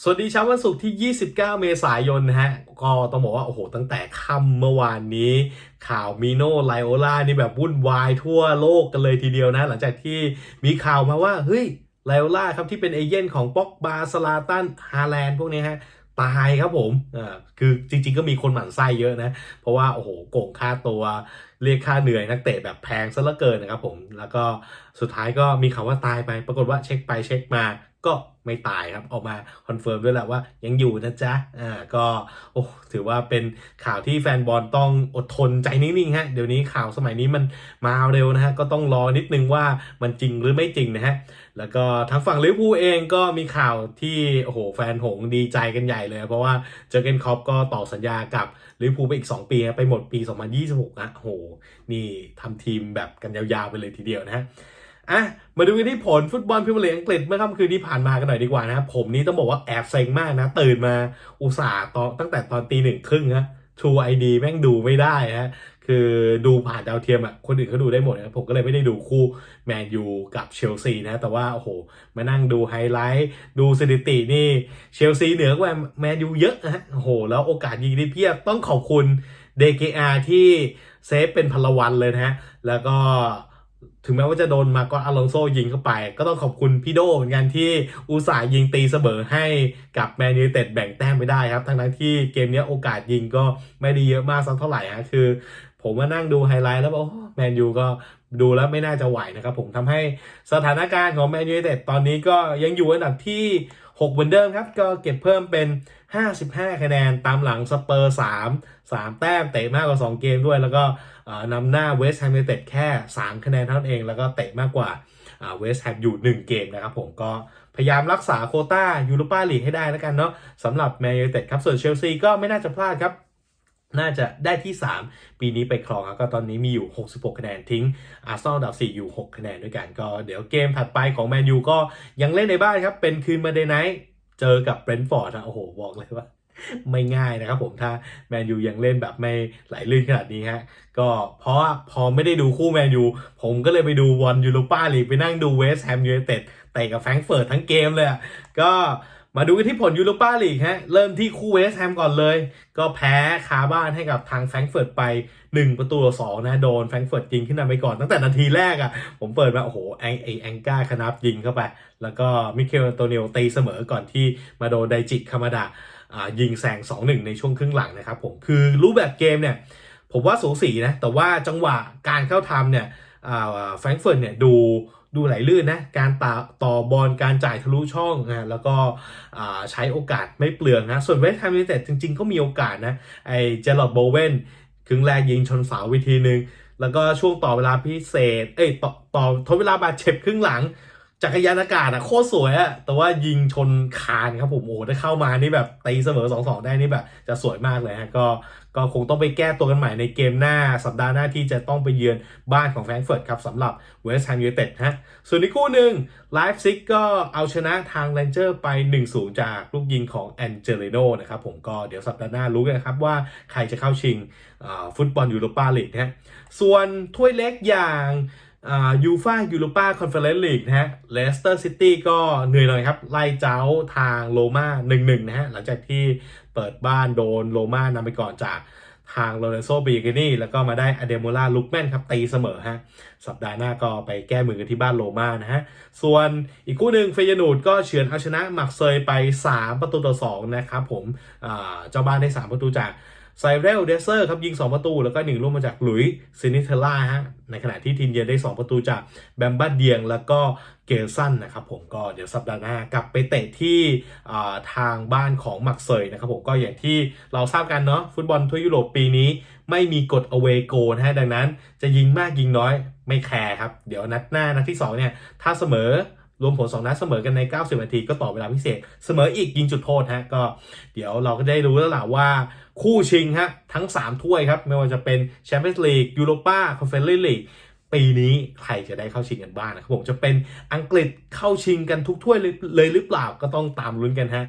สวัสดีเช้าวันศุกร์ที่ 29 เมษายนนะฮะ ก็ต้องบอกว่า โอ้โห ตั้งแต่ค่ำเมื่อวานนี้ ข่าวมิโนไลโอล่านี่แบบวุ่นวายทั่วโลกกันเลยทีเดียวนะ หลังจากที่มีข่าวมาว่า เฮ้ย ไลโอล่าครับที่เป็นเอเย่นของป็อกบาสลาตันฮาแลนด์พวกนี้ฮะตายครับผมอ่าคือจริงๆก็มีคนหมั่นไส้เยอะนะ เพราะว่า โอ้โห โก่งค่าตัว เรียกค่าเหนื่อยนักเตะแบบแพงซะเหลือเกินนะครับผมแล้วก็สุดท้ายก็มีข่าวว่าตายไป ปรากฏว่าเช็คไปเช็คมาก็ไม่ตายครับออกมาคอนเฟิร์มด้วยแหละว่ายังอยู่นะจ๊ะอ่าก็โอ้ถือว่าเป็นข่าวที่แฟนบอลต้องอดทนใจนิ่งๆฮะเดี๋ยวนี้ข่าวสมัยนี้มันมาเร็วนะฮะก็ต้องรอนิดนึงว่ามันจริงหรือไม่จริงนะฮะแล้วก็ทางฝั่งลิเวอร์พูลเองก็มีข่าวที่โอ้โหแฟนหงดีใจกันใหญ่เลย เพราะว่าเจอเกนคอปก็ต่อสัญญากับลิเวอร์พูลไปอีก 2 ปีไปหมดปี 2026นะโอ้โหนี่ทำทีมแบบกันยาวๆไปเลยทีเดียวนะฮะอะมาดูกันที่ผลฟุตบอลพรีเมียร์ลีกอังกฤษเมื่อค่ำคืนที่ผ่านมากันหน่อยดีกว่านะครับผมนี่ต้องบอกว่าแอบเซ็งมากนะ ตื่นมาอุตส่าห์ตอนตั้งแต่ตอนตีหนึ่งครึ่งนะ True ID แม่งดูไม่ได้ฮะคือดูผ่านดาวเทียมอะคนอื่นเขาดูได้หมดนะผมก็เลยไม่ได้ดูคู่แมนยูกับเชลซีนะแต่ว่าโอ้โหมานั่งดูไฮไลท์ ดูสถิตินี่เชลซีเหนือกว่าแมนยูเยอะนะฮะโอ้โหแล้วโอกาสยิงที่เพียบต้องขอบคุณ DKR ที่ เซฟเป็นพลวันเลยนะฮะ แล้วก็ถึงแม้ว่าจะโดนมาก็อลองโซยิงเข้าไป ก็ต้องขอบคุณพี่โดเหมือนกันที่อุตส่าห์ยิงตีเสมอให้กับแมนยูเต็ดแบ่งแต้มไม่ได้ครับ ทั้งนั้นที่เกมนี้โอกาสยิงก็ไม่ได้เยอะมากสักเท่าไหร่ฮะคือ ผมมานั่งดูไฮไลท์แล้วบอกแมนยูก็ดูแล้วไม่น่าจะไหวนะครับผมทำให้สถานการณ์ของแมนยูเต็ดตอนนี้ก็ยังอยู่อันดับที่ 6 เหมือนเดิมครับ ก็เก็บเพิ่มเป็น 55 คะแนนตามหลังสเปอร์ 3 3 แต้มเตะมากกว่า 2 เกมด้วย แล้วก็นำหน้าเวสต์แฮมยูเต็ดแค่ 3 คะแนนเท่านั้นเอง แล้วก็เตะมากกว่าเวสต์แฮมอยู่ 1 เกมนะครับผมก็พยายามรักษาโคต้ายูโรปาลีกให้ได้แล้วกันเนาะสำหรับแมนยูเต็ดครับส่วนเชลซีก็ไม่น่าจะพลาดครับ น่าจะได้ที่ 3 ปีนี้ไปครองครับก็ตอนนี้มีอยู่ 66 คะแนนทิ้งอาร์เซนอลอันดับ 4 อยู่ 6 คะแนนด้วยกันก็เดี๋ยวเกมถัดไปของแมนยูก็ยังเล่นในบ้านครับ เป็นคืนมาเดย์ไนท์เจอกับเบรนท์ฟอร์ดนะโอ้โห บอกเลยว่าไม่ง่ายนะครับผมถ้าแมนยูยังเล่นแบบไม่ไหลลื่นขนาดนี้ฮะก็เพราะพอไม่ได้ดูคู่แมนยูผมก็เลยไปดูวอนยูโรปาลีกไปนั่งดูเวสต์แฮมยูไนเต็ดเตะกับแฟรงก์เฟิร์ตทั้งเกมเลยก็ มาดูกันที่ผลยูโรปาลีกฮะ เริ่มที่คู่เวสแฮมก่อนเลย ก็แพ้คาบ้านให้กับทางแฟรงเฟิร์ตไป 1 ประตูต่อสองนะ โดนแฟรงเฟิร์ตยิงขึ้นนำไปก่อนตั้งแต่นาทีแรกอะ่ะ ผมเปิดมา โอ้โห แองไอแองก้าคณับยิงเข้าไป แล้วก็มิเคลอันโตเนลตีเสมอก่อนที่มาโดนไดจิคามาดะอ่ายิงแซง2-1 ในช่วงครึ่งหลังนะครับผมคือรูปแบบเกมเนี่ยผมว่าสูสีนะ แต่ว่าจังหวะการเข้าทำเนี่ยแฟรงเฟิร์ตเนี่ยดู ดูไหลลื่นนะ การต่อต่อบอลการจ่ายทะลุช่องนะแล้วก็ใช้โอกาสไม่เปลืองนะ ส่วนเวสต์แฮมยูไนเต็ดจริง ๆ ก็มีโอกาสนะ ไอ้เจอร์ลอดโบเวนครึ่งแรกยิงชนเสาวิธีหนึ่งแล้วก็ช่วงต่อเวลาพิเศษ เอ้ยต่อต่อทดเวลาบาดเจ็บครึ่งหลัง จักรยานอากาศอะโคตรสวยอะแต่ว่ายิงชนคานครับผมโอ้ถ้าเข้ามานี่แบบตีเสมอ2-2ได้นี่แบบ จะสวยมากเลยฮะก็ก็คงต้องไปแก้ตัวกันใหม่ในเกมหน้าสัปดาห์หน้าที่จะต้องไปเยือนบ้านของแฟรงก์เฟิร์ตครับสำหรับเวสต์แฮมยูไนเต็ดฮะส่วนในคู่หนึ่งไลฟ์ซิกก็เอาชนะทางแรนเจอร์ไป 1-0 จากลูกยิงของแอนเจลิโนนะครับผมก็เดี๋ยวสัปดาห์หน้ารู้กันครับว่าใครจะเข้าชิงฟุตบอลยูโรปาลีกนะฮะส่วนถ้วยเล็กอย่าง ยูฟ่ายูโรปาคอนเฟอเรนซ์ลีกนะฮะเลสเตอร์ซิตี้ก็เหนื่อยหน่อยครับ ไล่เจ้าทางโรม่า1-1 นะฮะ หลังจากที่เปิดบ้านโดนโรม่านำไปก่อนจากทางโรเนโซบีกินี่แล้วก็มาได้อเดโมล่าลุกแมนครับตีเสมอฮะ สัปดาห์หน้าก็ไปแก้มือกันที่บ้านโรม่านะฮะ ส่วนอีกคู่หนึ่งเฟยนูดก็เฉือนเอาชนะหมักเซยไป 3 ประตูต่อ 2 นะครับผมเจ้าบ้านได้ 3 ประตูจาก ไซเรลเดเซอร์ครับยิง 2 ประตู แล้วก็1ร่วมมาจากหลุยซินิเทล่าฮะในขณะที่ทีมเยือนได้ 2 ประตูจากแบมบ้าเดียง แล้วก็เกลสันนะครับผมก็เดี๋ยวสัปดาห์หน้ากลับไปเตะที่ทางบ้านของมักเซยนะครับผมก็อย่างที่เราทราบกันเนาะฟุตบอลทั่วยุโรปปีนี้ ไม่มีกฎ away goal นะฮะดังนั้นจะยิงมากยิงน้อยไม่แคร์ครับเดี๋ยวนัดหน้านัดที่2เนี่ยถ้าเสมอ รวมผล2นัดเสมอกันใน 90 นาทีก็ต่อเวลาพิเศษ เสมออีกยิงจุดโทษฮะก็เดี๋ยวเราก็ได้รู้แล้วล่ะว่าคู่ชิงฮะทั้ง 3 ถ้วยครับ ไม่ว่าจะเป็นแชมเปี้ยนส์ลีกยูโรปาคอนเฟอเรนซ์ลีกปีนี้ใครจะได้เข้าชิงกันบ้างนะครับผมจะเป็นอังกฤษเข้าชิงกันทุกถ้วยเลยหรือเปล่าก็ต้องตามลุ้นกันฮะ